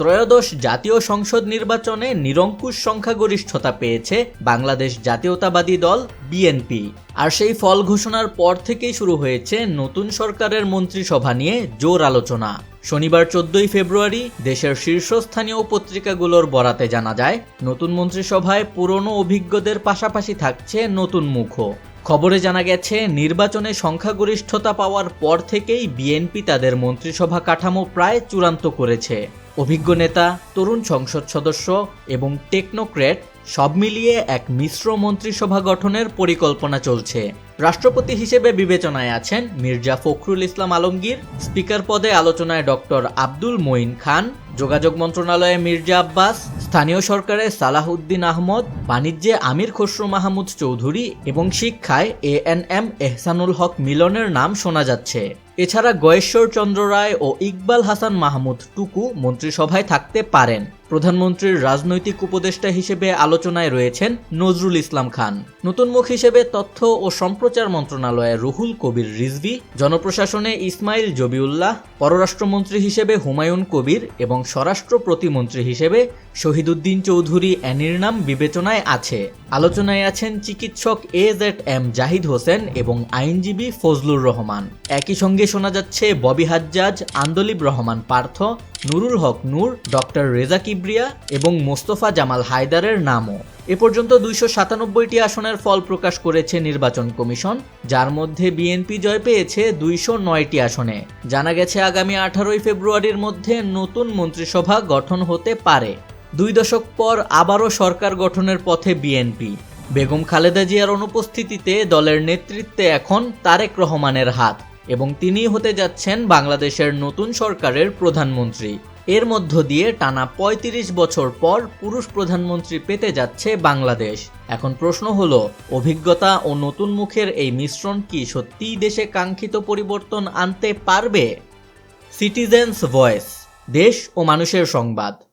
ত্রয়োদশ জাতীয় সংসদ নির্বাচনে নিরঙ্কুশ সংখ্যাগরিষ্ঠতা পেয়েছে বাংলাদেশ জাতীয়তাবাদী দল বিএনপি। আর সেই ফল ঘোষণার পর থেকেই শুরু হয়েছে নতুন সরকারের মন্ত্রিসভা নিয়ে জোর আলোচনা। শনিবার চোদ্দই ফেব্রুয়ারি দেশের শীর্ষস্থানীয় পত্রিকাগুলোর বরাতে জানা যায়, নতুন মন্ত্রিসভায় পুরনো অভিজ্ঞদের পাশাপাশি থাকছে নতুন মুখও। খবরে জানা গেছে, নির্বাচনে সংখ্যাগরিষ্ঠতা পাওয়ার পর থেকেই বিএনপি তাদের মন্ত্রিসভা কাঠামো প্রায় চূড়ান্ত করেছে। অভিজ্ঞ নেতা, তরুণ সংসদ সদস্য এবং টেকনোক্র্যাট সব মিলিয়ে এক মিশ্র মন্ত্রিসভা গঠনের পরিকল্পনা চলছে। রাষ্ট্রপতি হিসেবে বিবেচনায় আছেন মির্জা ফখরুল ইসলাম আলমগীর, স্পিকার পদে আলোচনায় ডক্টর আব্দুল মঈন খান, যোগাযোগ মন্ত্রণালয়ে মির্জা আব্বাস, স্থানীয় সরকারে সালাহউদ্দিন আহমদ, বাণিজ্যে আমির খসরু মাহমুদ চৌধুরী এবং শিক্ষায় A N M Ehsanul Haque মিলনের নাম শোনা যাচ্ছে। এছাড়া গয়েশ্বর চন্দ্র রায় ও ইকবাল হাসান মাহমুদ টুকু মন্ত্রিসভায় থাকতে পারেন। প্রধানমন্ত্রীর রাজনৈতিক উপদেষ্টা হিসেবে আলোচনায় রয়েছেন নজরুল ইসলাম খান। নতুন মুখ হিসেবে তথ্য ও সম্প্রচার মন্ত্রণালয়ে রুহুল কবির রিজভি, জনপ্রশাসনে ইসমাইল জবিউল্লাহ, পররাষ্ট্রমন্ত্রী হিসেবে হুমায়ুন কবির এবং স্বরাষ্ট্র প্রতিমন্ত্রী হিসেবে শহীদুদ্দিন চৌধুরী অ্যানির নাম বিবেচনায় আছে। আলোচনায় আছেন চিকিৎসক A Z M Zahid Hossain এবং আইনজীবী ফজলুর রহমান। একই সঙ্গে শোনা যাচ্ছে ববি হাজ্জাজ, আন্দোলিব রহমান পার্থ নুরুল হক নূর, ডক্টর রেজা কিবরিয়া এবং মোস্তফা জামাল হায়দারের নামও। এ পর্যন্ত দুইশো সাতানব্বইটি আসনের ফল প্রকাশ করেছে নির্বাচন কমিশন, যার মধ্যে বিএনপি জয় পেয়েছে দুইশো নয়টি আসনে। জানা গেছে, আগামী আঠারোই ফেব্রুয়ারির মধ্যে নতুন মন্ত্রিসভা গঠন হতে পারে। দুই দশক পর আবারও সরকার গঠনের পথে বিএনপি। বেগম খালেদা জিয়ার অনুপস্থিতিতে দলের নেতৃত্বে এখন তারেক রহমানের হাত। এবং তিনি হতে যাচ্ছেন বাংলাদেশের নতুন সরকারের প্রধানমন্ত্রী। এর মধ্য দিয়ে টানা ৩৫ বছর পর পুরুষ প্রধানমন্ত্রী পেতে যাচ্ছে বাংলাদেশ। এখন প্রশ্ন হলো, অভিজ্ঞতা ও নতুন মুখের এই মিশ্রণ কি সত্যিই দেশে কাঙ্ক্ষিত পরিবর্তন আনতে পারবে? সিটিজেন্স ভয়েস, দেশ ও মানুষের সংবাদ।